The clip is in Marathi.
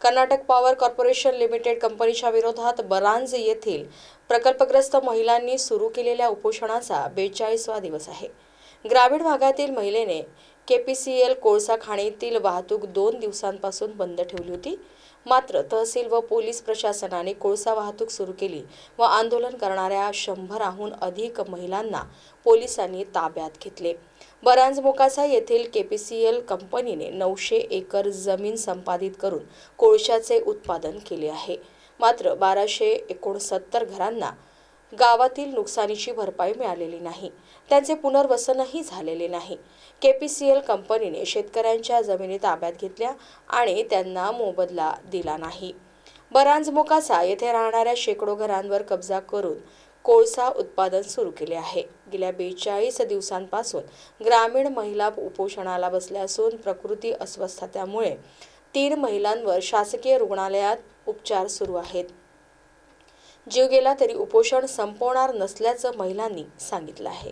कर्नाटक पॉवर कॉर्पोरेशन लिमिटेड कंपनीच्या विरोधात बरांज येथील प्रकल्पग्रस्त महिलांनी सुरू केलेल्या उपोषणाचा बेचाळीसवा दिवस आहे. ग्रामीण भागातील महिलेने के पी सी एल कोळसा खाणीतील वाहतूक दोन दिवसांपासून बंद ठेवली होती. मात्र तहसील व पोलीस प्रशासनाने कोळसा वाहतूक सुरू केली व आंदोलन करणाऱ्या शंभराहून अधिक महिलांना पोलिसांनी ताब्यात घेतले. बरांज मोकासा येथील एल कंपनीने नऊशे एकर जमीन संपादित करून कोळशाचे उत्पादन केले आहे. मात्र बाराशे एकोणसत्तर घरांना गावातील नुकसानीची भरपाई मिळालेली नाही. त्यांचे पुनर्वसनही झालेले नाही. केपीसीएल कंपनीने शेतकऱ्यांच्या जमिनी ताब्यात घेतल्या आणि त्यांना मोबदला दिला नाही. बरांज येथे राहणाऱ्या शेकडो घरांवर कब्जा करून कोळसा उत्पादन सुरू केले आहे. गेल्या बेचाळीस दिवसांपासून ग्रामीण महिला उपोषणाला बसल्या असून प्रकृती अस्वस्थतेमुळे तीन महिलांवर शासकीय रुग्णालयात उपचार सुरू आहेत. जीव गेला तरी उपोषण संपवणार नसल्याचं महिलांनी सांगितलं आहे.